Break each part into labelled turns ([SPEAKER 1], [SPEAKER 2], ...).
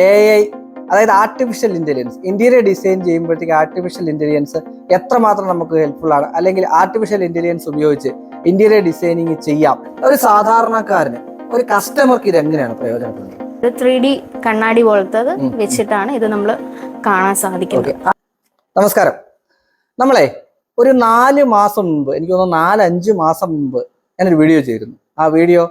[SPEAKER 1] A I അതായത് artificial intelligence interior design ചെയ്യുമ്പോഴത്തേക്ക് artificial intelligence എത്രമാത്രം നമുക്ക് ഹെൽപ്ഫുൾ ആണ്? അല്ലെങ്കിൽ ആർട്ടിഫിഷ്യൽ ഇന്റലിജൻസ് ഉപയോഗിച്ച് ഇന്റീരിയർ ഡിസൈനിങ് ചെയ്യാം? ഒരു സാധാരണക്കാരന് ഒരു കസ്റ്റമർക്ക് ഇത് എങ്ങനെയാണ് പ്രയോജനപ്പെടുന്നത്?
[SPEAKER 2] ഒരു ത്രീ ഡി കണ്ണാടി പോലത്തത് വെച്ചിട്ടാണ് ഇത് നമ്മൾ കാണാൻ സാധിക്കുന്നത്.
[SPEAKER 1] നമസ്കാരം. നമ്മളെ ഒരു നാല് മാസം മുമ്പ് എനിക്ക് തോന്നുന്നു നാലഞ്ച് മാസം മുമ്പ് ഞാനൊരു വീഡിയോ ചെയ്തിരുന്നു. ആ വീഡിയോ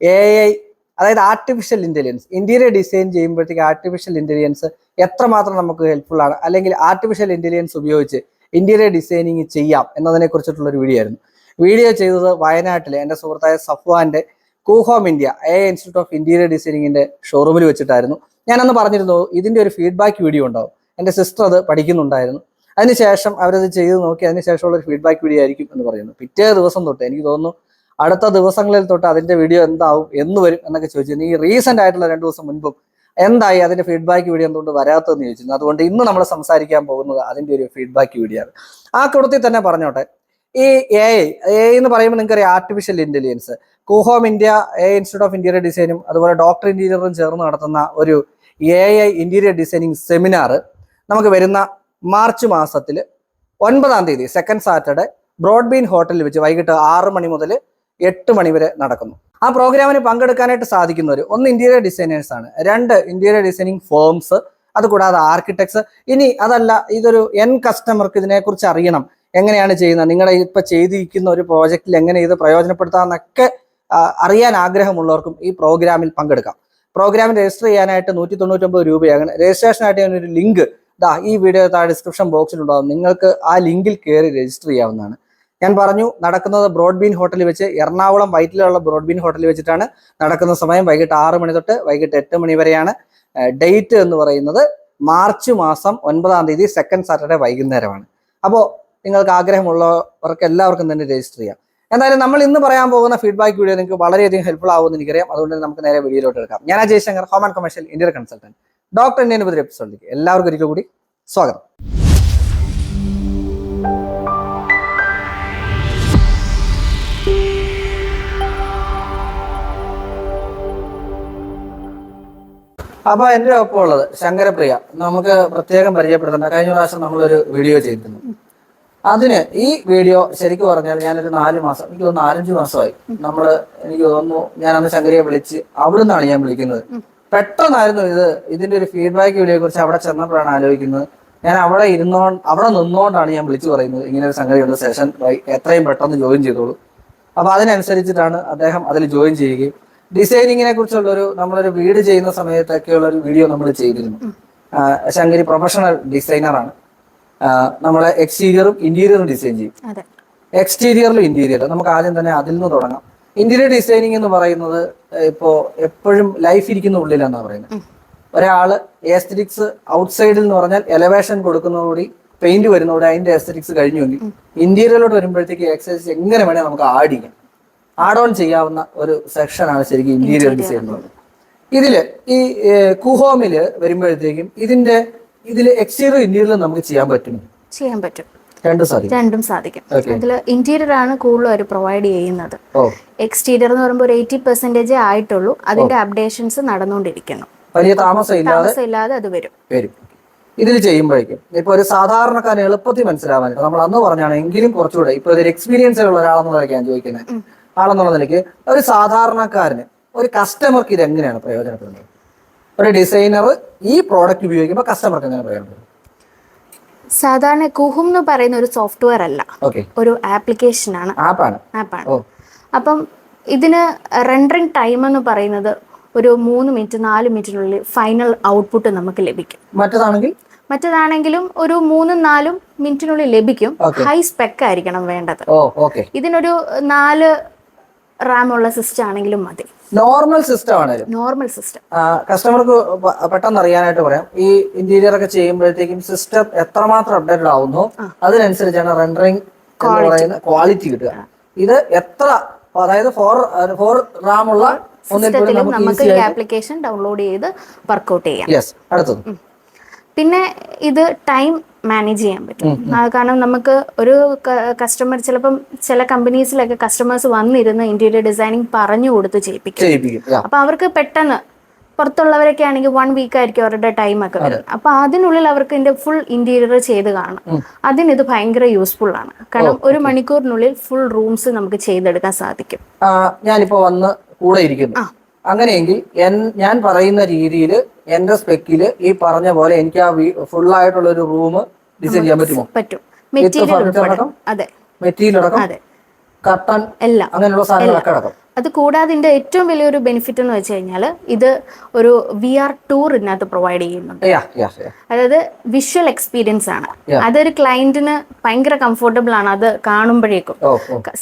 [SPEAKER 1] എ ഐ അതായത് ആർട്ടിഫിഷ്യൽ ഇന്റലിജൻസ് ഇന്റീരിയർ ഡിസൈൻ ചെയ്യുമ്പോഴത്തേക്ക് ആർട്ടിഫിഷ്യൽ ഇന്റലിജൻസ് എത്രമാത്രം നമുക്ക് ഹെൽപ്ഫുൾ ആണ്? അല്ലെങ്കിൽ ആർട്ടിഫിഷ്യൽ ഇന്റലിജൻസ് ഉപയോഗിച്ച് ഇന്റീരിയർ ഡിസൈനിങ് ചെയ്യാം എന്നതിനെ കുറിച്ചിട്ടുള്ള ഒരു വീഡിയോ ആയിരുന്നു. വീഡിയോ ചെയ്തത് വയനാട്ടിലെ എന്റെ സുഹൃത്തായ സഫ്വാന്റെ കൂഹോം India a institute of interior ഡിസൈനിങ്ങിന്റെ ഷോറൂമിൽ വെച്ചിട്ടായിരുന്നു. ഞാനന്ന് പറഞ്ഞിരുന്നു ഇതിന്റെ ഒരു ഫീഡ്ബാക്ക് വീഡിയോ ഉണ്ടാവും. എന്റെ സിസ്റ്റർ അത് പഠിക്കുന്നുണ്ടായിരുന്നു. അതിനുശേഷം അവരത് ചെയ്ത് നോക്കി അതിനുശേഷമുള്ള ഒരു ഫീഡ്ബാക്ക് വീഡിയോ ആയിരിക്കും എന്ന് പറയുന്നു. പിറ്റേ ദിവസം തൊട്ട് എനിക്ക് തോന്നുന്നു അടുത്ത ദിവസങ്ങളിൽ തൊട്ട് അതിന്റെ വീഡിയോ എന്താവും എന്ന് വരും എന്നൊക്കെ ചോദിച്ചിരുന്നു ഈ റീസെന്റ് ആയിട്ടുള്ള രണ്ട് ദിവസം മുൻപും എന്തായി അതിന്റെ ഫീഡ്ബാക്ക് വീഡിയോ എന്തുകൊണ്ട് വരാത്തതെന്ന് ചോദിച്ചിരുന്നു. അതുകൊണ്ട് ഇന്ന് നമ്മൾ സംസാരിക്കാൻ പോകുന്നത് അതിന്റെ ഒരു ഫീഡ്ബാക്ക് വീഡിയോ ആണ്. ആ കൂട്ടത്തിൽ തന്നെ പറഞ്ഞോട്ടെ. ഈ എ ഐ എ ഐ എന്ന് പറയുമ്പോൾ നിങ്ങൾക്കറിയാം artificial intelligence കുഹോം India a institute of interior ഡിസൈനും അതുപോലെ ഡോക്ടർ ഇന്റീരിയറും ചേർന്ന് നടത്തുന്ന ഒരു A I interior designing seminar നമുക്ക് വരുന്ന മാർച്ച് മാസത്തിൽ ഒൻപതാം തീയതി സെക്കൻഡ് സാറ്റർഡേ ബ്രോഡ്ബീൻ ഹോട്ടലിൽ വെച്ച് വൈകിട്ട് ആറ് മണി മുതൽ എട്ട് മണിവരെ നടക്കുന്നു. ആ പ്രോഗ്രാമിന് പങ്കെടുക്കാനായിട്ട് സാധിക്കുന്നവർ ഒന്ന് ഇന്റീരിയർ ഡിസൈനേഴ്സ് ആണ്. രണ്ട് ഇന്റീരിയർ ഡിസൈനിങ് ഫോംസ് അതുകൂടാതെ ആർക്കിടെക്ട്സ് ഇനി അതല്ല ഇതൊരു എൻ കസ്റ്റമർക്ക് ഇതിനെക്കുറിച്ച് അറിയണം. എങ്ങനെയാണ് ചെയ്യുന്നത്? നിങ്ങളുടെ ഇപ്പൊ ചെയ്തിരിക്കുന്ന ഒരു പ്രോജക്റ്റിൽ എങ്ങനെ ഇത് പ്രയോജനപ്പെടുത്താമെന്നൊക്കെ അറിയാൻ ആഗ്രഹമുള്ളവർക്കും ഈ പ്രോഗ്രാമിൽ പങ്കെടുക്കാം. പ്രോഗ്രാമിൽ രജിസ്റ്റർ ചെയ്യാനായിട്ട് നൂറ്റി തൊണ്ണൂറ്റൊമ്പത് രൂപയാണ് രജിസ്ട്രേഷനായിട്ട് ഞാനൊരു ലിങ്ക് ദാ ഈ വീഡിയോ താഴെ ഡിസ്ക്രിപ്ഷൻ ബോക്സിൽ ഉണ്ടാവും. നിങ്ങൾക്ക് ആ ലിങ്കിൽ കയറി രജിസ്റ്റർ ചെയ്യാവുന്നതാണ്. ഞാൻ പറഞ്ഞു നടക്കുന്നത് ബ്രോഡ്ബീൻ ഹോട്ടലിൽ വെച്ച് എറണാകുളം വൈറ്റിലുള്ള ബ്രോഡ്ബീൻ ഹോട്ടലിൽ വെച്ചിട്ടാണ് നടക്കുന്ന സമയം. വൈകിട്ട് ആറ് മണി തൊട്ട് വൈകിട്ട് എട്ട് മണി വരെയാണ് ഡേറ്റ് എന്ന് പറയുന്നത് മാർച്ച് മാസം ഒൻപതാം തീയതി സെക്കൻഡ് സാറ്റർഡേ വൈകുന്നേരമാണ്. അപ്പോൾ നിങ്ങൾക്ക് ആഗ്രഹമുള്ളവർക്ക് എല്ലാവർക്കും തന്നെ രജിസ്റ്റർ ചെയ്യാം. എന്തായാലും നമ്മൾ ഇന്ന് പറയാൻ പോകുന്ന ഫീഡ്ബാക്ക് വീഡിയോ നിങ്ങൾക്ക് വളരെയധികം ഹെൽപ്ഫുൾ ആവുമെന്ന് എനിക്കറിയാം. അതുകൊണ്ട് നമുക്ക് നേരെ വീഡിയോയിലോട്ട് എടുക്കാം. ഞാൻ Jayashankar Shankar home and commercial Indian consultant doctor Indian എപ്പിസോഡിലേക്ക് എല്ലാവർക്കും ഒരിക്കൽ കൂടി സ്വാഗതം. അപ്പൊ എന്റെ ഒപ്പം ഉള്ളത് ശങ്കരപ്രിയ. നമുക്ക് പ്രത്യേകം പരിചയപ്പെടുത്തേണ്ട. കഴിഞ്ഞ പ്രാവശ്യം നമ്മളൊരു വീഡിയോ ചെയ്തിരുന്നു. അതിന് ഈ വീഡിയോ ശരിക്കും പറഞ്ഞാൽ ഞാനൊരു നാല് മാസം എനിക്ക് തോന്നുന്നു നാലഞ്ച് മാസമായി. നമ്മൾ എനിക്ക് തോന്നുന്നു ഞാൻ അന്ന് ശങ്കരിയെ വിളിച്ച് അവിടെ നിന്നാണ് ഞാൻ വിളിക്കുന്നത്. പെട്ടെന്നായിരുന്നു ഇത് ഇതിന്റെ ഒരു ഫീഡ്ബാക്ക് വീഡിയോയെ കുറിച്ച് അവിടെ ചെന്നപ്പോഴാണ് ആലോചിക്കുന്നത്. ഞാൻ അവിടെ ഇരുന്നോ അവിടെ നിന്നുകൊണ്ടാണ് ഞാൻ വിളിച്ചു പറയുന്നത്. ഇങ്ങനെ ഒരു സംഗതിയുള്ള സെഷൻ എത്രയും പെട്ടെന്ന് ജോയിൻ ചെയ്തോളൂ. അപ്പൊ അതിനനുസരിച്ചിട്ടാണ് അദ്ദേഹം അതിൽ ജോയിൻ ചെയ്യുകയും ഡിസൈനിങ്ങിനെ കുറിച്ചുള്ള ഒരു നമ്മളൊരു വീട് ചെയ്യുന്ന സമയത്തൊക്കെയുള്ള ഒരു വീഡിയോ നമ്മൾ ചെയ്തിരുന്നു. ശങ്കരി പ്രൊഫഷണൽ ഡിസൈനറാണ്. നമ്മളെ എക്സ്റ്റീരിയറും ഇന്റീരിയറും ഡിസൈൻ ചെയ്യും. എക്സ്റ്റീരിയറിലും ഇന്റീരിയറും നമുക്ക് ആദ്യം തന്നെ അതിൽ നിന്ന് തുടങ്ങാം. ഇന്റീരിയർ ഡിസൈനിങ് എന്ന് പറയുന്നത് ഇപ്പോ എപ്പോഴും ലൈഫ് ഇരിക്കുന്ന ഉള്ളിലെന്നാണ് പറയുന്നത്. ഒരാൾ എസ്തറ്റിക്സ് ഔട്ട്സൈഡിൽ എന്ന് പറഞ്ഞാൽ എലവേഷൻ കൊടുക്കുന്നതോടി പെയിന്റ് വരുന്നതോടെ അതിന്റെ എസ്തറ്റിക്സ് കഴിഞ്ഞുവെങ്കിൽ ഇന്റീരിയറിലോട്ട് വരുമ്പോഴത്തേക്ക് എക്സസൈസ് എങ്ങനെ വേണേൽ നമുക്ക് ആഡ് ചെയ്യാം. ആഡ് ഓൺ ചെയ്യാവുന്ന ഒരു സെക്ഷനാണ് ശരിക്കും ഇന്റീരിയർ ഡിസൈൻ എന്ന് പറയുന്നത്. ഇതിൽ ഈ കുഹോമിൽ വരുമ്പോഴത്തേക്കും ഇതിന്റെ ഇതിൽ എക്സ്റ്റീരിയർ ഇന്റീരിയർ നമുക്ക് ചെയ്യാൻ പറ്റും.
[SPEAKER 2] ചെയ്യാൻ പറ്റും.
[SPEAKER 1] രണ്ട് സാധിക്കും.
[SPEAKER 2] അതിൽ ഇന്റീരിയർ ആണ് കൂടുതൽ അവർ പ്രൊവൈഡ് ചെയ്യുന്നത്. എക്സ്റ്റീരിയർ എന്ന് പറയുമ്പോൾ ഒരു എയ്റ്റി പെർസെന്റേജ് ആയിട്ടുള്ളൂ. അതിന്റെ അപ്ഡേഷൻസ് നടന്നുകൊണ്ടിരിക്കുന്നു.
[SPEAKER 1] വലിയ
[SPEAKER 2] താമസമില്ലാതെ അത് വരും.
[SPEAKER 1] വരും. ഇതിൽ ചെയ്യുമ്പോഴേക്കും. ഇപ്പൊ ഒരു സാധാരണക്കാരൻ എളുപ്പത്തിൽ മനസ്സിലാവാൻ നമ്മൾ അന്ന് പറഞ്ഞാണ് എങ്കിലും കുറച്ചുകൂടെ ഇപ്പൊ ഒരു എക്സ്പീരിയൻസ് ഉള്ള ഒരാളെന്നുള്ളതൊക്കെ ഞാൻ ചോദിക്കുന്നത്. ആളെന്നുള്ള നിലയ്ക്ക് ഒരു സാധാരണക്കാരന് ഒരു കസ്റ്റമർക്ക് ഇത് എങ്ങനെയാണ് പ്രയോജനപ്പെടുന്നത്? ഒരു ഡിസൈനർ ഈ പ്രോഡക്റ്റ് ഉപയോഗിക്കുമ്പോൾ കസ്റ്റമർക്ക് എങ്ങനെ പ്രയോജനപ്പെടും?
[SPEAKER 2] സാധാരണ കുഹും എന്ന് പറയുന്ന ഒരു സോഫ്റ്റ്വെയർ അല്ല. ഒരു ആപ്ലിക്കേഷൻ ആണ്.
[SPEAKER 1] ആപ്പാണ്
[SPEAKER 2] അപ്പം ഇതിന് റെൻഡറിങ് ടൈം എന്ന് പറയുന്നത് ഒരു മൂന്ന് മിനിറ്റ് നാല് മിനിറ്റിനുള്ളിൽ ഫൈനൽ ഔട്ട്പുട്ട് നമുക്ക് ലഭിക്കും.
[SPEAKER 1] മറ്റേതാണെങ്കിൽ?
[SPEAKER 2] മറ്റേതാണെങ്കിലും ഒരു മൂന്നും നാലും മിനിറ്റിനുള്ളിൽ ലഭിക്കും. ഹൈ സ്പെക്ക് ആയിരിക്കണം വേണ്ടത്. ഇതിനൊരു നാല് റാം ഉള്ള സിസ്റ്റം ആണെങ്കിലും മതി.
[SPEAKER 1] നോർമൽ സിസ്റ്റം ആണ്
[SPEAKER 2] നോർമൽ സിസ്റ്റം.
[SPEAKER 1] കസ്റ്റമർക്ക് പെട്ടെന്ന് അറിയാനായിട്ട് പറയാം. ഈ ഇന്റീരിയർ ഒക്കെ ചെയ്യുമ്പോഴത്തേക്കും സിസ്റ്റം എത്രമാത്രം അപ്ഡേറ്റഡ് ആവുന്നു അതിനനുസരിച്ചാണ് റെൻഡറിങ് എന്ന് പറയുന്ന ക്വാളിറ്റി കിട്ടുക. ഇത് എത്ര അതായത് ഫോർ ഫോർ റാം ഉള്ള നമുക്ക്
[SPEAKER 2] ഈ ആപ്ലിക്കേഷൻ ഡൗൺലോഡ് ചെയ്ത് വർക്ക്ഔട്ട് ചെയ്യാം.
[SPEAKER 1] യെസ് അടുത്തത്.
[SPEAKER 2] പിന്നെ ഇത് ടൈം മാനേജ് ചെയ്യാൻ പറ്റും. കാരണം നമുക്ക് ഒരു കസ്റ്റമർ ചിലപ്പം ചില കമ്പനീസിലൊക്കെ കസ്റ്റമേഴ്സ് വന്നിരുന്ന് ഇന്റീരിയർ ഡിസൈനിങ് പറഞ്ഞു കൊടുത്ത് ചെയ്യിപ്പിക്കും. അപ്പൊ അവർക്ക് പെട്ടെന്ന് പുറത്തുള്ളവരൊക്കെ ആണെങ്കിൽ വൺ വീക്ക് ആയിരിക്കും അവരുടെ ടൈം ഒക്കെ വരുന്നത്. അപ്പൊ അതിനുള്ളിൽ അവർക്ക് ഇതിന്റെ ഫുൾ ഇന്റീരിയർ ചെയ്ത് കാണും അതിന് ഇത് ഭയങ്കര യൂസ്ഫുൾ ആണ്. കാരണം ഒരു മണിക്കൂറിനുള്ളിൽ ഫുൾ റൂംസ് നമുക്ക് ചെയ്തെടുക്കാൻ സാധിക്കും.
[SPEAKER 1] ഞാനിപ്പോ വന്ന് കൂടെ ഇരിക്കുന്നു. അങ്ങനെയെങ്കിൽ എൻ- ഞാൻ പറയുന്ന രീതിയിൽ എന്റെ സ്പെക്കിൽ ഈ പറഞ്ഞ പോലെ എനിക്ക് ആ ഫുൾ ആയിട്ടുള്ള ഒരു റൂം ഡിസൈൻ ചെയ്യാൻ പറ്റുമോ?
[SPEAKER 2] പറ്റും. മെറ്റീരിയൽ
[SPEAKER 1] അടക്കം? മെറ്റീരിയൽ അടക്കം?
[SPEAKER 2] അതെ
[SPEAKER 1] കട്ടൺ
[SPEAKER 2] എല്ലാം.
[SPEAKER 1] അങ്ങനെയുള്ള സാധനങ്ങളൊക്കെ അടക്കം
[SPEAKER 2] അത് കൂടാതെ ഇതിന്റെ ഏറ്റവും വലിയൊരു ബെനിഫിറ്റ് എന്ന് വെച്ച് കഴിഞ്ഞാൽ ഇത് ഒരു വി ആർ ടൂർ ഇതിനകത്ത് പ്രൊവൈഡ് ചെയ്യുന്നുണ്ട്. അതായത് വിഷ്വൽ എക്സ്പീരിയൻസ് ആണ്. അതൊരു ക്ലയന്റിന് ഭയങ്കര കംഫർട്ടബിൾ ആണ് അത് കാണുമ്പോഴേക്കും.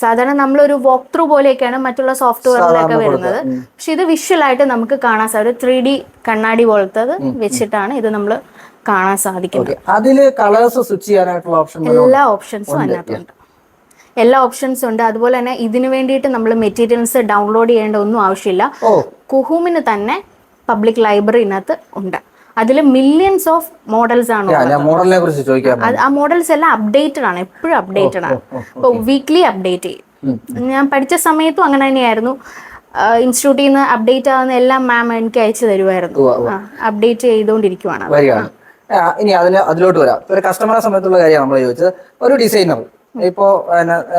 [SPEAKER 2] സാധാരണ നമ്മൾ ഒരു വോക്ക് ത്രൂ പോലെയൊക്കെയാണ് മറ്റുള്ള സോഫ്റ്റ്വെയറിലൊക്കെ വരുന്നത്. പക്ഷെ ഇത് വിഷ്വൽ ആയിട്ട് നമുക്ക് കാണാൻ സാധിക്കും ത്രീ ഡി കണ്ണാടി പോലത്തത് വെച്ചിട്ടാണ് ഇത് നമ്മൾ കാണാൻ സാധിക്കുന്നത്.
[SPEAKER 1] കളേഴ്സ് സ്വിച്ച് ചെയ്യാനായിട്ടുള്ള ഓപ്ഷൻ
[SPEAKER 2] എല്ലാ ഓപ്ഷൻസും അതിനകത്തുണ്ട്. എല്ലാ ഓപ്ഷൻസും ഉണ്ട്. അതുപോലെ തന്നെ ഇതിനു വേണ്ടിയിട്ട് നമ്മൾ മെറ്റീരിയൽസ് ഡൗൺലോഡ് ചെയ്യേണ്ട ഒന്നും ആവശ്യമില്ല. കുഹൂമിന് തന്നെ പബ്ലിക് ലൈബ്രറിനകത്ത് ഉണ്ട്. അതിൽ മില്യൺസ് ഓഫ് മോഡൽസ് ആണ് ആ മോഡൽസ് എല്ലാം അപ്ഡേറ്റഡ് ആണ്. എപ്പോഴും അപ്ഡേറ്റഡ് ആണ്. അപ്പോൾ വീക്ക്ലി അപ്ഡേറ്റ് ചെയ്യും. ഞാൻ പഠിച്ച സമയത്തും അങ്ങനെ തന്നെയായിരുന്നു. ഇൻസ്റ്റിറ്റ്യൂട്ടിൽ നിന്ന് അപ്ഡേറ്റ് ആവുന്ന എല്ലാം മാം എനിക്ക് അയച്ചു തരുമായിരുന്നു. അപ്ഡേറ്റ് ചെയ്തുകൊണ്ടിരിക്കുവാണ്.
[SPEAKER 1] ഇനി അതിന് അതിലോട്ട് വരാം. ഒരു കസ്റ്റമറെ സമയത്തുള്ള കാര്യമാണ് നമ്മൾ ചോദിച്ചത്. ഒരു ഡിസൈനർ ഇപ്പോ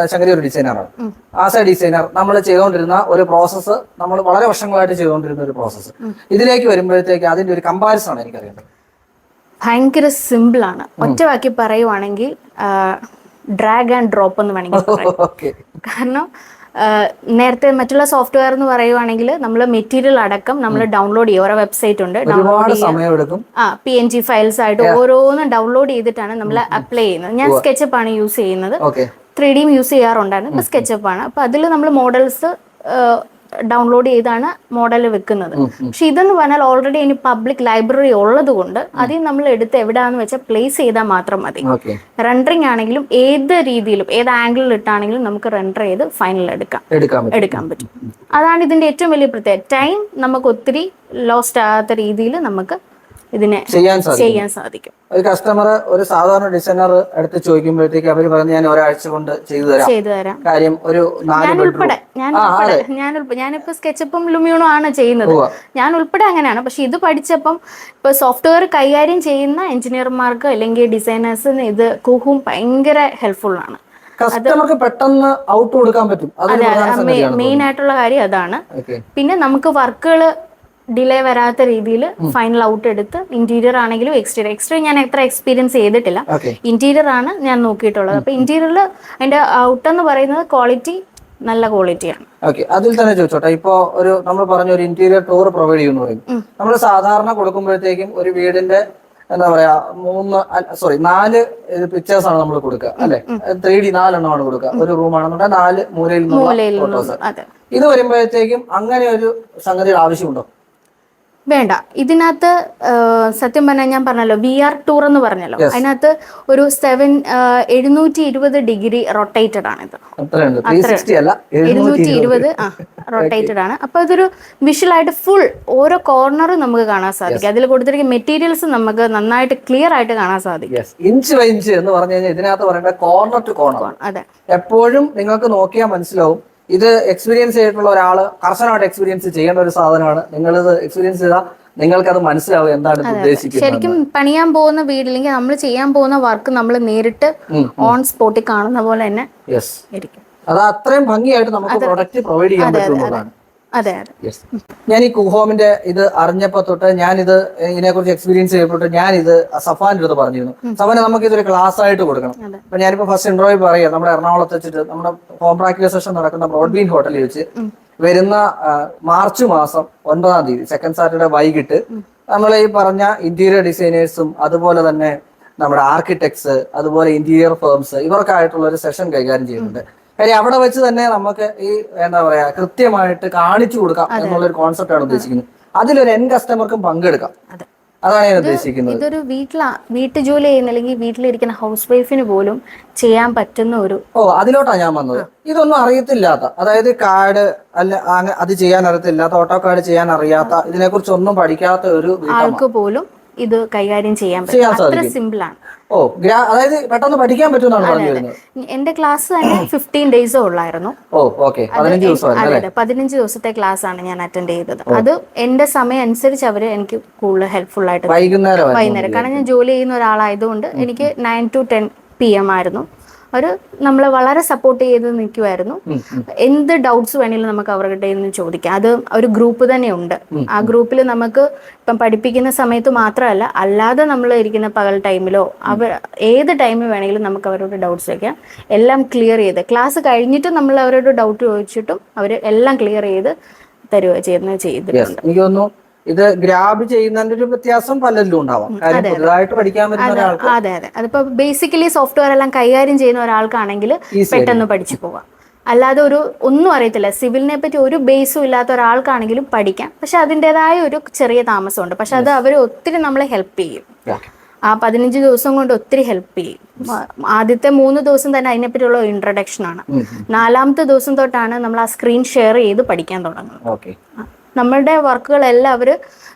[SPEAKER 1] ശങ്കരി ഒരു ഡിസൈനറാണ് ആസ് എ ഡിസൈനർ നമ്മൾ ചെയ്തുകൊണ്ടിരുന്ന ഒരു പ്രോസസ്സ് നമ്മൾ വളരെ വർഷങ്ങളായിട്ട് ചെയ്തുകൊണ്ടിരുന്ന ഒരു പ്രോസസ്സ് ഇതിലേക്ക് വരുമ്പോഴത്തേക്ക് അതിന്റെ ഒരു കമ്പാരിസൺ ആണ് എനിക്കറിയേണ്ടത്.
[SPEAKER 2] ഭയങ്കര സിമ്പിൾ ആണ്. ഒറ്റ വാക്കി പറയുവാണെങ്കിൽ ഡ്രാഗ് ആൻഡ് ഡ്രോപ്പ് എന്ന് വേണമെങ്കിൽ കാരണം നേരത്തെ മറ്റുള്ള സോഫ്റ്റ്വെയർ എന്ന് പറയുവാണെങ്കിൽ നമ്മൾ മെറ്റീരിയൽ അടക്കം നമ്മൾ ഡൗൺലോഡ് ചെയ്യും. ഓരോ വെബ്സൈറ്റ് ഉണ്ട്.
[SPEAKER 1] ഡൗൺലോഡ് ചെയ്യും.
[SPEAKER 2] ആ പി എൻ ജി ഫയൽസ് ആയിട്ട് ഓരോന്നും ഡൗൺലോഡ് ചെയ്തിട്ടാണ് നമ്മൾ അപ്ലൈ ചെയ്യുന്നത്. ഞാൻ സ്കെച്ചപ്പ് ആണ് യൂസ് ചെയ്യുന്നത്. ത്രീ ഡിയും യൂസ് ചെയ്യാറുണ്ടായിരുന്നു. ഇപ്പൊ സ്കെച്ചപ്പ് ആണ്. അപ്പൊ അതിൽ നമ്മൾ മോഡൽസ് ഡൗൺലോഡ് ചെയ്താണ് മോഡൽ വെക്കുന്നത്. പക്ഷെ ഇതെന്ന് പറഞ്ഞാൽ ഓൾറെഡി ഇനി പബ്ലിക് ലൈബ്രറി ഉള്ളത് കൊണ്ട് അതിൽ നമ്മൾ എടുത്ത് എവിടെയാണെന്ന് വെച്ചാൽ പ്ലേസ് ചെയ്താൽ മാത്രം മതി. റെൻഡറിങ് ആണെങ്കിലും ഏത് രീതിയിലും ഏത് ആംഗിളിൽ ഇട്ടാണെങ്കിലും നമുക്ക് റെൻഡർ ചെയ്ത് ഫൈനൽ എടുക്കാം.
[SPEAKER 1] എടുക്കാൻ പറ്റും.
[SPEAKER 2] എടുക്കാൻ പറ്റും. അതാണ് ഇതിന്റെ ഏറ്റവും വലിയ പ്രത്യേകത. ടൈം നമുക്ക് ഒത്തിരി ലോസ്റ്റ് ആകാത്ത രീതിയിൽ നമുക്ക് ഇതിനെ
[SPEAKER 1] ചെയ്യാൻ
[SPEAKER 2] ചെയ്യാൻ സാധിക്കും.
[SPEAKER 1] ഒരു കസ്റ്റമർ ഒരു സാധാരണ ഡിസൈനർ എടുത്ത് ചോദിക്കുമ്പോഴത്തേക്ക് അവർ പറയുന്നത് ഞാൻ ഒരാഴ്ച കൊണ്ട് ചെയ്തു തരാം.
[SPEAKER 2] ചെയ്തു തരാം.
[SPEAKER 1] കാര്യം ഒരു
[SPEAKER 2] ഞാൻ ഉൾപ്പെടെ ഞാൻ ഉൾപ്പെടെ ഞാൻ ഞാനിപ്പോ സ്കെച്ചപ്പും ലുമിയോണും ആണ് ചെയ്യുന്നത്. ഞാൻ ഉൾപ്പെടെ അങ്ങനെയാണ്. പക്ഷെ ഇത് പഠിച്ചപ്പം ഇപ്പൊ സോഫ്റ്റ്വെയർ കൈകാര്യം ചെയ്യുന്ന എഞ്ചിനീയർമാർക്ക് അല്ലെങ്കിൽ ഡിസൈനേഴ്സിന് ഇത് കുഹും ഭയങ്കര ഹെൽപ്ഫുൾ ആണ്.
[SPEAKER 1] കസ്റ്റമർക്ക് പെട്ടെന്ന് ഔട്ട് കൊടുക്കാൻ പറ്റും.
[SPEAKER 2] മെയിൻ ആയിട്ടുള്ള കാര്യം അതാണ്. പിന്നെ നമുക്ക് വർക്കുകൾ ഡിലേ വരാത്ത രീതിയിൽ ഫൈനൽ ഔട്ട് എടുത്ത് ഇന്റീരിയർ ആണെങ്കിലും എക്സ്റ്റീരിയർ എക്സ്റ്റീരിയർ ഞാൻ എത്ര എക്സ്പീരിയൻസ് ചെയ്തിട്ടില്ല. ഇന്റീരിയർ ആണ് ഞാൻ നോക്കിയിട്ടുള്ളത്. അപ്പൊ ഇന്റീരിയറിൽ അതിന്റെ ഔട്ട് എന്ന് പറയുന്നത് ക്വാളിറ്റി നല്ല ക്വാളിറ്റിയാണ്
[SPEAKER 1] ഓക്കെ അതിൽ തന്നെ ചോദിച്ചോട്ടെ. ഇപ്പോ ഒരു നമ്മൾ പറഞ്ഞ ഒരു ഇന്റീരിയർ ടൂർ പ്രൊവൈഡ് ചെയ്യുന്നു നമ്മൾ സാധാരണ കൊടുക്കുമ്പോഴത്തേക്കും ഒരു വീടിന്റെ എന്താ പറയാ മൂന്ന് സോറി നാല് പിക്ചേഴ്സ് ആണ് നമ്മൾ കൊടുക്കുക അല്ലെ? ത്രീ ഡി നാലെണ്ണമാണ് കൊടുക്കുക. ഒരു റൂം ആണെന്നുണ്ടെങ്കിൽ നാല് മൂലയിൽ ഫോട്ടോസ് ഇത് വരുമ്പോഴത്തേക്കും അങ്ങനെ ഒരു സംഗതിയുടെ ആവശ്യമുണ്ടോ?
[SPEAKER 2] വേണ്ട. ഇതിനകത്ത് സത്യം പറഞ്ഞാൽ ഞാൻ പറഞ്ഞല്ലോ വി ആർ ടൂർ എന്ന് പറഞ്ഞല്ലോ. അതിനകത്ത് ഒരു സെവൻ എഴുന്നൂറ്റി ഇരുപത് ഡിഗ്രി റൊട്ടേറ്റഡ് ആണ് ഇത് എഴുന്നൂറ്റി ഇരുപത് ആ റൊട്ടേറ്റഡ് ആണ്. അപ്പൊ ഇതൊരു വിഷ്വൽ ആയിട്ട് ഫുൾ ഓരോ കോർണറും നമുക്ക് കാണാൻ സാധിക്കും. അതിൽ കൊടുത്തിരിക്കുന്ന മെറ്റീരിയൽസ് നമുക്ക് നന്നായിട്ട് ക്ലിയർ ആയിട്ട് കാണാൻ സാധിക്കും.
[SPEAKER 1] ഇഞ്ച് ബൈ ഇഞ്ച് എന്ന് പറഞ്ഞു കഴിഞ്ഞാൽ ഇതിനകത്ത് കോർണർ ടു കോർണർ
[SPEAKER 2] അതെ.
[SPEAKER 1] എപ്പോഴും നിങ്ങൾക്ക് നോക്കിയാൽ മനസ്സിലാവും. ഇത് എക്സ്പീരിയൻസ് ചെയ്തിട്ടുള്ള ഒരാൾ കർശനമായിട്ട് എക്സ്പീരിയൻസ് ചെയ്യേണ്ട ഒരു സാധനമാണ്. നിങ്ങൾ ഇത് എക്സ്പീരിയൻസ് ചെയ്താൽ നിങ്ങൾക്ക് അത് മനസ്സിലാവും എന്താണ് ഉദ്ദേശിക്കുന്നത്
[SPEAKER 2] ശരിക്കും പണിയാൻ പോകുന്ന വീടില്ലെങ്കിൽ നമ്മൾ ചെയ്യാൻ പോകുന്ന വർക്ക് നമ്മൾ നേരിട്ട് ഓൺ സ്പോട്ടിൽ കാണുന്ന പോലെ തന്നെ
[SPEAKER 1] അത് അത്രയും ഭംഗിയായിട്ട് നമുക്ക് പ്രൊഡക്റ്റ് പ്രൊവൈഡ് ചെയ്യാൻ പറ്റുന്നതാണ്
[SPEAKER 2] അതെ അതെ.
[SPEAKER 1] ഞാൻ ഈ കുഹോമിന്റെ ഇത് അറിഞ്ഞപ്പോ തൊട്ട് ഞാനിത് ഇതിനെ കുറിച്ച് എക്സ്പീരിയൻസ് ചെയ്യപ്പെട്ട് ഞാൻ ഇത് സഫാന്റെ അടുത്ത് പറഞ്ഞിരുന്നു. സഫാന് നമുക്ക് ഇതൊരു ക്ലാസ് ആയിട്ട് കൊടുക്കണം. അപ്പൊ ഞാനിപ്പോ ഫസ്റ്റ് ഇന്റർവ്യൂ പറയാം. നമ്മുടെ എറണാകുളത്ത് വെച്ചിട്ട് നമ്മുടെ ഹോം പ്രാക്ടീസ് സെഷൻ നടക്കുന്ന ബ്രോഡ്ബീൻ ഹോട്ടലിൽ വെച്ച് വരുന്ന മാർച്ച് മാസം ഒൻപതാം തീയതി സെക്കൻഡ് സാറ്റർഡേ വൈകിട്ട് നമ്മൾ ഈ പറഞ്ഞ ഇന്റീരിയർ ഡിസൈനേഴ്സും അതുപോലെ തന്നെ നമ്മുടെ ആർക്കിടെക്ട്സ് അതുപോലെ ഇന്റീരിയർ ഫേംസ് ഇവർക്കായിട്ടുള്ള ഒരു സെഷൻ കൈകാര്യം ചെയ്യുന്നുണ്ട്. കാര്യം അവിടെ വെച്ച് തന്നെ നമുക്ക് ഈ എന്താ പറയാ കൃത്യമായിട്ട് കാണിച്ചു കൊടുക്കാം എന്നുള്ള ഒരു കോൺസെപ്റ്റ് ആണ് ഉദ്ദേശിക്കുന്നത്. അതിലൊരു എൻ കസ്റ്റമർക്കും പങ്കെടുക്കാം. അതാണ് ഞാൻ ഉദ്ദേശിക്കുന്നത്.
[SPEAKER 2] ഇതൊരു വീട്ടിലാ വീട്ടു ജോലി ചെയ്യുന്ന അല്ലെങ്കിൽ വീട്ടിലിരിക്കുന്ന ഹൗസ് വൈഫിന് പോലും ചെയ്യാൻ പറ്റുന്ന ഒരു
[SPEAKER 1] ഓ അതിലോട്ടാ ഞാൻ വന്നത്. ഇതൊന്നും അറിയത്തില്ലാത്ത അതായത് കാർഡ് അല്ല അത് ചെയ്യാൻ അറിയത്തില്ലാത്ത ഓട്ടോ കാർഡ് ചെയ്യാൻ അറിയാത്ത ഇതിനെക്കുറിച്ച് ഒന്നും പഠിക്കാത്ത ഒരു
[SPEAKER 2] ആൾക്ക് പോലും ഇത് കൈകാര്യം ചെയ്യാൻ പറ്റും. അത്ര സിമ്പിൾ ആണ്.
[SPEAKER 1] ഓ അതായത് പെട്ടെന്ന് പഠിക്കാൻ പറ്റുമെന്നാണ് പറഞ്ഞു വരുന്നത്.
[SPEAKER 2] എന്റെ ക്ലാസ് തന്നെ ഫിഫ്റ്റീൻ ഡേയ്സോ ഉള്ളായിരുന്നു.
[SPEAKER 1] പതിനഞ്ച്
[SPEAKER 2] അതെ ദിവസത്തെ ക്ലാസ് ആണ് ഞാൻ അറ്റൻഡ് ചെയ്തത്. അത് എന്റെ സമയം അനുസരിച്ച് അവർ എനിക്ക് കൂടുതൽ ഹെൽപ്ഫുൾ ആയിട്ട്
[SPEAKER 1] വൈകുന്നേരം.
[SPEAKER 2] കാരണം ഞാൻ ജോലി ചെയ്യുന്ന ഒരാളായതുകൊണ്ട് എനിക്ക് nine to ten P M ആയിരുന്നു. അവർ നമ്മളെ വളരെ സപ്പോർട്ട് ചെയ്ത് നിൽക്കുമായിരുന്നു എന്ത് ഡൗട്ട്സ് വേണമെങ്കിലും നമുക്ക് അവരുടെ നിന്ന് ചോദിക്കാം. അത് ഒരു ഗ്രൂപ്പ് തന്നെ ഉണ്ട്. ആ ഗ്രൂപ്പിൽ നമുക്ക് ഇപ്പം പഠിപ്പിക്കുന്ന സമയത്ത് മാത്രമല്ല അല്ലാതെ നമ്മൾ ഇരിക്കുന്ന പകൽ ടൈമിലോ അവർ ഏത് ടൈമിൽ വേണമെങ്കിലും നമുക്ക് അവരോട് ഡൗട്ട്സ് വയ്ക്കാം എല്ലാം ക്ലിയർ ചെയ്ത് ക്ലാസ് കഴിഞ്ഞിട്ട് നമ്മൾ അവരോട് ഡൗട്ട് ചോദിച്ചിട്ടും അവർ എല്ലാം ക്ലിയർ ചെയ്ത് തരുക ചെയ്യുന്ന ചെയ്തിട്ടുണ്ട്.
[SPEAKER 1] എനിക്ക് തോന്നുന്നു ഇത് ഗ്രാബ് ചെയ്യുന്നതിന്റെ ഒരു വ്യത്യാസം പലരിലും ഉണ്ടാവാം. കാര്യം പുതുതായിട്ട് പഠിക്കാൻ പറ്റുന്ന ഒരാൾക്ക്
[SPEAKER 2] അതെ അതെ. അതിപ്പോ ബേസിക്കലി സോഫ്റ്റ്വെയർ എല്ലാം കൈകാര്യം ചെയ്യുന്ന ഒരാൾക്കാണെങ്കിൽ പെട്ടെന്ന് പഠിച്ചു പോവാം. അല്ലാതെ ഒരു ഒന്നും അറിയത്തില്ല. സിവിലിനെ പറ്റി ഒരു ബേസും ഇല്ലാത്ത ഒരാൾക്കാണെങ്കിലും പഠിക്കാം. പക്ഷെ അതിന്റെതായ ഒരു ചെറിയ താമസമുണ്ട്. പക്ഷെ അത് അവർ ഒത്തിരി നമ്മളെ ഹെൽപ്പ് ചെയ്യും. ആ പതിനഞ്ച് ദിവസം കൊണ്ട് ഒത്തിരി ഹെൽപ്പ് ചെയ്യും. ആദ്യത്തെ മൂന്ന് ദിവസം തന്നെ അതിനെപ്പറ്റിയുള്ള ഇൻട്രഡക്ഷൻ ആണ്. നാലാമത്തെ ദിവസം തൊട്ടാണ് നമ്മൾ ആ സ്ക്രീൻ ഷെയർ ചെയ്ത് പഠിക്കാൻ തുടങ്ങുന്നത്. നമ്മളുടെ വർക്കുകളെല്ലാം അവർ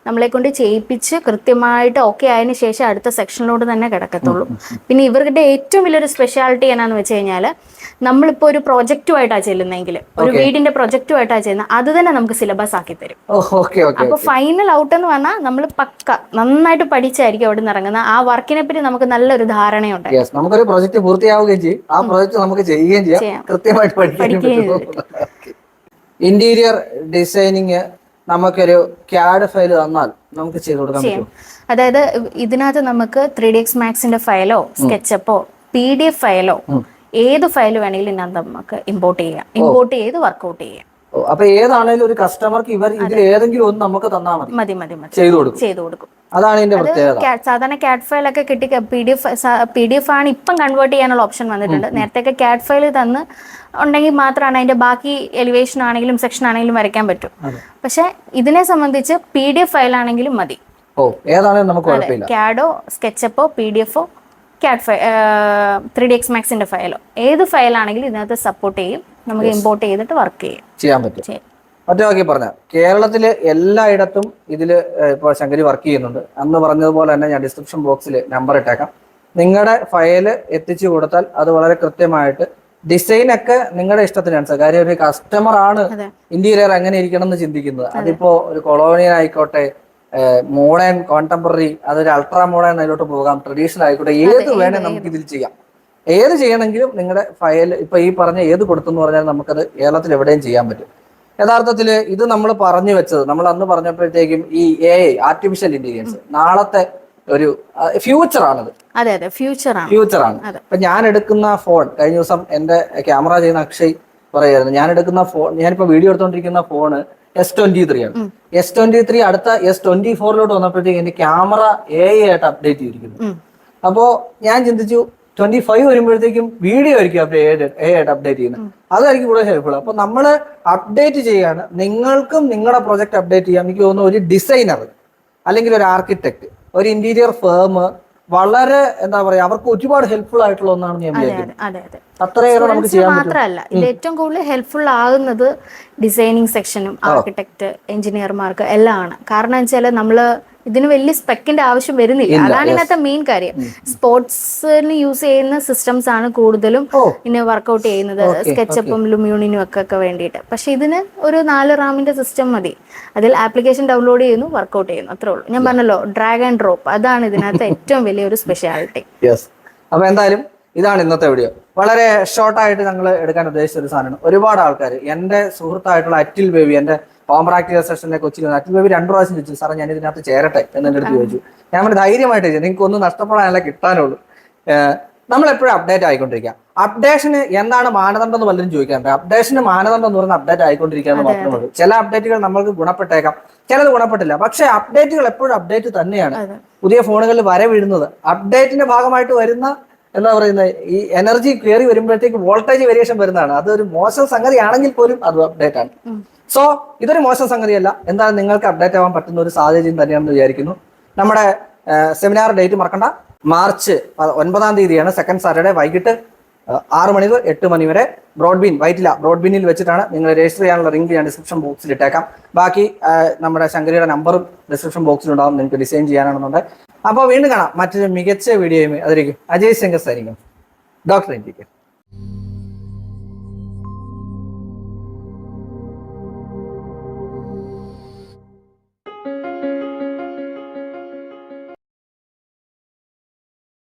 [SPEAKER 2] നമ്മളെ കൊണ്ട് ചെയ്യിപ്പിച്ച് കൃത്യമായിട്ട് ഓക്കെ ആയതിനു ശേഷം അടുത്ത സെക്ഷനിലോട്ട് തന്നെ കിടക്കത്തുള്ളൂ. പിന്നെ ഇവരുടെ ഏറ്റവും വലിയൊരു സ്പെഷ്യാലിറ്റി എന്നാന്ന് വെച്ച് കഴിഞ്ഞാൽ നമ്മളിപ്പോൾ ഒരു പ്രൊജക്റ്റുമായിട്ടാണ് ചെല്ലുന്നതെങ്കിൽ ഒരു വീടിന്റെ പ്രൊജക്റ്റുമായിട്ടാണ് ചെയ്യുന്നത് അത് തന്നെ നമുക്ക് സിലബസ് ആക്കി തരും. അപ്പൊ ഫൈനൽ ഔട്ട് എന്ന് പറഞ്ഞാൽ നമ്മൾ പക്ക നന്നായിട്ട് പഠിച്ചായിരിക്കും അവിടെ നിന്ന് ഇറങ്ങുന്നത് ആ വർക്കിനെ പറ്റി നമുക്ക് നല്ലൊരു ധാരണയുണ്ട്.
[SPEAKER 1] നമുക്കൊരു പ്രൊജക്ട് പൂർത്തിയാവുകയും ചെയ്യും. ആ പ്രൊജക്ട് നമുക്ക് ചെയ്യുകയും ചെയ്യാം. കൃത്യമായിട്ട്
[SPEAKER 2] പഠിക്കുകയും
[SPEAKER 1] ഇന്റീരിയർ ഡിസൈനിങ് നമുക്കൊരു ക്യാഡ് ഫയൽ തന്നാൽ നമുക്ക് ചെയ്ത് കൊടുക്കാൻ പറ്റും.
[SPEAKER 2] അതായത് ഇതിനകത്ത് നമുക്ക് ത്രീ ഡി എക്സ് മാക്സിന്റെ ഫയലോ സ്കെച്ചപ്പോ പി ഡി എഫ് ഫയലോ ഏത് ഫയൽ വേണമെങ്കിലും ഇതിനകത്ത് നമുക്ക് ഇമ്പോർട്ട് ചെയ്യാം. ഇമ്പോർട്ട് ചെയ്ത് വർക്കൗട്ട് ചെയ്യാം.
[SPEAKER 1] അപ്പൊ ഏതാണേലും ഒരു കസ്റ്റമർക്ക് ഇവർ ഇതിൽ ഏതെങ്കിലും ഒന്ന് നമുക്ക് തന്നാൽ മതി.
[SPEAKER 2] മതി മതി മതി.
[SPEAKER 1] ചെയ്തു കൊടുക്കും.
[SPEAKER 2] ചെയ്തു കൊടുക്കും.
[SPEAKER 1] അതാണ് ഇതിന്റെ പ്രത്യേകത.
[SPEAKER 2] സാധാരണ ക്യാറ്റ് ഫയൽ ഒക്കെ കിട്ടി P D F P D F ആണ് ഇപ്പം കൺവേർട്ട് ചെയ്യാനുള്ള ഓപ്ഷൻ വന്നിട്ടുണ്ട്. നേരത്തെ ക്യാറ്റ് ഫയൽ തന്ന് ഉണ്ടെങ്കിൽ മാത്രമാണ് അതിന്റെ ബാക്കി എലിവേഷൻ ആണെങ്കിലും സെക്ഷൻ ആണെങ്കിലും വരയ്ക്കാൻ പറ്റും. പക്ഷെ ഇതിനെ സംബന്ധിച്ച് പി ഡി എഫ് ഫയൽ ആണെങ്കിലും മതി ക്യാഡോ സ്കെച്ചപ്പോ P D എഫോ CAD file three D X മാക്സിന്റെ ഫയലോ ഏത് ഫയൽ ആണെങ്കിലും ഇതിനകത്ത് സപ്പോർട്ട് ചെയ്യും. നമുക്ക് ഇമ്പോർട്ട് ചെയ്തിട്ട് വർക്ക് ചെയ്യാം.
[SPEAKER 1] ചെയ്യാൻ പറ്റും. മറ്റേ പറഞ്ഞ കേരളത്തിൽ എല്ലായിടത്തും ഇതിൽ ഇപ്പോൾ ശങ്കരി വർക്ക് ചെയ്യുന്നുണ്ട്. അന്ന് പറഞ്ഞതുപോലെ തന്നെ ഞാൻ ഡിസ്ക്രിപ്ഷൻ ബോക്സിൽ നമ്പർ ഇട്ടേക്കാം. നിങ്ങളുടെ ഫയൽ എത്തിച്ചു കൊടുത്താൽ അത് വളരെ കൃത്യമായിട്ട് ഡിസൈൻ ഒക്കെ നിങ്ങളുടെ ഇഷ്ടത്തിനനുസരിച്ച് കാര്യം ഒരു കസ്റ്റമർ ആണ്
[SPEAKER 2] ഇന്ത്യയിലെ
[SPEAKER 1] ഇന്റീരിയർ എങ്ങനെ ഇരിക്കണം എന്ന് ചിന്തിക്കുന്നത്. അതിപ്പോ ഒരു കൊളോണിയൽ ആയിക്കോട്ടെ മോഡേൺ കോണ്ടംപററി അതൊരു അൾട്രാ മോഡേൺ അതിലോട്ട് പോകാം. ട്രഡീഷണൽ ആയിക്കോട്ടെ ഏത് വേണേ നമുക്ക് ഇതിൽ ചെയ്യാം. ഏത് ചെയ്യണമെങ്കിലും നിങ്ങളുടെ ഫയൽ ഇപ്പൊ ഈ പറഞ്ഞ ഏത് കൊടുത്തെന്ന് പറഞ്ഞാൽ നമുക്കത് കേരളത്തിൽ എവിടെയും ചെയ്യാൻ പറ്റും. യഥാർത്ഥത്തിൽ ഇത് നമ്മൾ പറഞ്ഞു വെച്ചത് നമ്മൾ അന്ന് പറഞ്ഞപ്പോഴത്തേക്കും ഈ എ ഐ ആർട്ടിഫിഷ്യൽ ഇന്റലിജൻസ് നാളത്തെ ഒരു ഫ്യൂച്ചർ ആണത്.
[SPEAKER 2] അതെ അതെ ഫ്യൂച്ചർ ആണ്.
[SPEAKER 1] ഫ്യൂച്ചർ ആണ്. അപ്പൊ ഞാൻ എടുക്കുന്ന ഫോൺ കഴിഞ്ഞ ദിവസം എന്റെ ക്യാമറ ചെയ്യുന്ന അക്ഷയ് പറയായിരുന്നു ഞാൻ എടുക്കുന്ന ഫോൺ ഞാനിപ്പോ വീഡിയോ എടുത്തോണ്ടിരിക്കുന്ന ഫോണ് എസ് ട്വന്റി ത്രീ ആണ്. എസ് ട്വന്റി ത്രീ അടുത്ത എസ് ട്വന്റി ഫോറിലോട്ട് വന്നപ്പോഴത്തേക്ക് എന്റെ ക്യാമറ എ ആയിട്ട് അപ്ഡേറ്റ് ചെയ്തിരിക്കുന്നു. അപ്പോ ഞാൻ ചിന്തിച്ചു ട്വന്റി ഫൈവ് വരുമ്പോഴത്തേക്കും വീഡിയോ ആയിരിക്കും അപ്ഡേറ്റ് എ ആയിട്ട് അപ്ഡേറ്റ് ചെയ്യുന്നത്. അതായിരിക്കും കൂടുതൽ ഹെൽപ്ഫുൾ അപ്പൊ നമ്മൾ അപ്ഡേറ്റ് ചെയ്യാണ്. നിങ്ങൾക്കും നിങ്ങളുടെ പ്രൊജക്ട് അപ്ഡേറ്റ് ചെയ്യാൻ എനിക്ക് തോന്നുന്നു ഒരു ഡിസൈനർ അല്ലെങ്കിൽ ഒരു ആർക്കിടെക്ട് ഒരു ഇന്റീരിയർ ഫേം വളരെ എന്താ പറയാ അവർക്ക് ഒരുപാട് ഹെൽപ്ഫുൾ ആയിട്ടുള്ള ഒന്നാണ് ഞാൻ
[SPEAKER 2] അതെ അതെ അതെ അതെ.
[SPEAKER 1] അത്രയേറെ നമുക്ക് ചെയ്യാൻ
[SPEAKER 2] മാത്രമല്ല ഇത് ഏറ്റവും കൂടുതൽ ഹെൽപ്ഫുൾ ആകുന്നത് ഡിസൈനിങ് സെക്ഷനും ആർക്കിടെക്ട് എഞ്ചിനീയർമാർക്ക് എല്ലാം ആണ് കാരണം വെച്ചാൽ നമ്മൾ ഇതിന് വലിയ സ്പെക്കിന്റെ ആവശ്യം വരുന്നില്ല. അതാണ് ഇതിനകത്തെ മെയിൻ കാര്യം. സ്പോർട്സിന് യൂസ് ചെയ്യുന്ന സിസ്റ്റംസ് ആണ് കൂടുതലും. ഇന്ന് വർക്കൗട്ട് ചെയ്യുന്നത്. സ്കെച്ചപ്പും ലുമ്യൂണിനും ഒക്കെ ഒക്കെ വേണ്ടിയിട്ട്. പക്ഷെ ഇതിന് ഒരു നാല് റാമിന്റെ സിസ്റ്റം മതി. അതിൽ ആപ്ലിക്കേഷൻ ഡൗൺലോഡ് ചെയ്യുന്നു വർക്കൗട്ട് ചെയ്യുന്നു. അത്രേ ഉള്ളൂ. ഞാൻ പറഞ്ഞല്ലോ ഡ്രാഗ് ആൻഡ് ഡ്രോപ്പ് അതാണ് ഇതിനകത്ത് ഏറ്റവും വലിയൊരു സ്പെഷ്യാലിറ്റി
[SPEAKER 1] അപ്പൊ എന്തായാലും ഇതാണ് ഇന്നത്തെ വീഡിയോ വളരെ ഷോർട്ടായിട്ട് ഞങ്ങൾ എടുക്കാൻ ഉദ്ദേശിച്ച ഒരു സാധനമാണ്. ഒരുപാട് ആൾക്കാർ എന്റെ സുഹൃത്തായിട്ടുള്ള അറ്റിൽ ബേബി എന്റെ ഹോം പ്രാക്ടീസ് സെഷനിലെ കൊച്ചിയിൽ വന്നു അച്ഛൻ ബേബി രണ്ടു പ്രാവശ്യം ചോദിച്ചു സാറേ ഞാൻ ഇതിനകത്ത് ചേരട്ടെ? എന്ന് അടുത്ത് ചോദിച്ചു. ഞാൻ പറഞ്ഞു ധൈര്യമായിട്ട് ചോദിച്ചു നിങ്ങൾക്ക് ഒന്നും നഷ്ടപ്പെടാനല്ല കിട്ടാനുള്ളൂ. നമ്മൾ എപ്പോഴും അപ്ഡേറ്റ് ആയിക്കൊണ്ടിരിക്കുക അപ്ഡേഷന് എന്താണ് മാനദണ്ഡം എന്ന് പലരും ചോദിക്കാറുണ്ട്. അപ്ഡേഷന് മാനദണ്ഡം എന്ന് പറഞ്ഞാൽ അപ്ഡേറ്റ് ആയിക്കൊണ്ടിരിക്കുക എന്ന് മാത്രമേ ഉള്ളൂ. ചില അപ്ഡേറ്റുകൾ നമ്മൾക്ക് ഗുണപ്പെട്ടേക്കാം. ചിലത് ഗുണപ്പെട്ടില്ല. പക്ഷേ അപ്ഡേറ്റുകൾ എപ്പോഴും അപ്ഡേറ്റ് തന്നെയാണ്. പുതിയ ഫോണുകളിൽ വരവിടുന്നത്. അപ്ഡേറ്റിന്റെ ഭാഗമായിട്ട് വരുന്ന എന്താ പറയുന്നത് ഈ എനർജി കയറി വരുമ്പോഴത്തേക്ക് വോൾട്ടേജ് വേരിയേഷൻ വരുന്നതാണ്. അതൊരു മോശം സംഗതിയാണെങ്കിൽ പോലും അത് അപ്ഡേറ്റ് ആണ്. സോ ഇതൊരു മോശം സംഗതിയല്ല. എന്തായാലും നിങ്ങൾക്ക് അപ്ഡേറ്റ് ആവാൻ പറ്റുന്ന ഒരു സാഹചര്യം തന്നെയാണെന്ന് വിചാരിക്കുന്നു. നമ്മുടെ സെമിനാർ ഡേറ്റ് മറക്കണ്ട. മാർച്ച് ഒൻപതാം തീയതിയാണ് സെക്കൻഡ് സാറ്റർഡേ വൈകിട്ട് ആറ് മണി മുതൽ എട്ട് മണി വരെ ബ്രോഡ്ബീൻ വൈറ്റില ബ്രോഡ്ബീനിൽ വെച്ചിട്ടാണ് നിങ്ങൾ രജിസ്റ്റർ ചെയ്യാനുള്ള ലിങ്ക് ഞാൻ ഡിസ്ക്രിപ്ഷൻ ബോക്സിൽ ഇട്ടേക്കാം. ബാക്കി നമ്മുടെ ശങ്കരിയുടെ നമ്പറും ഡിസ്ക്രിപ്ഷൻ ബോക്സിൽ ഉണ്ടാവും. നിങ്ങൾക്ക് ഡിസൈൻ ചെയ്യാനാണെന്നുണ്ടെങ്കിൽ അപ്പോൾ വീണ്ടും കാണാം. മറ്റൊരു മികച്ച വീഡിയോയും അതിരിക്കും അജയ് ശങ്കർ സാരിക്കും ഡോക്ടർ ഇന്ത്യയ്ക്ക്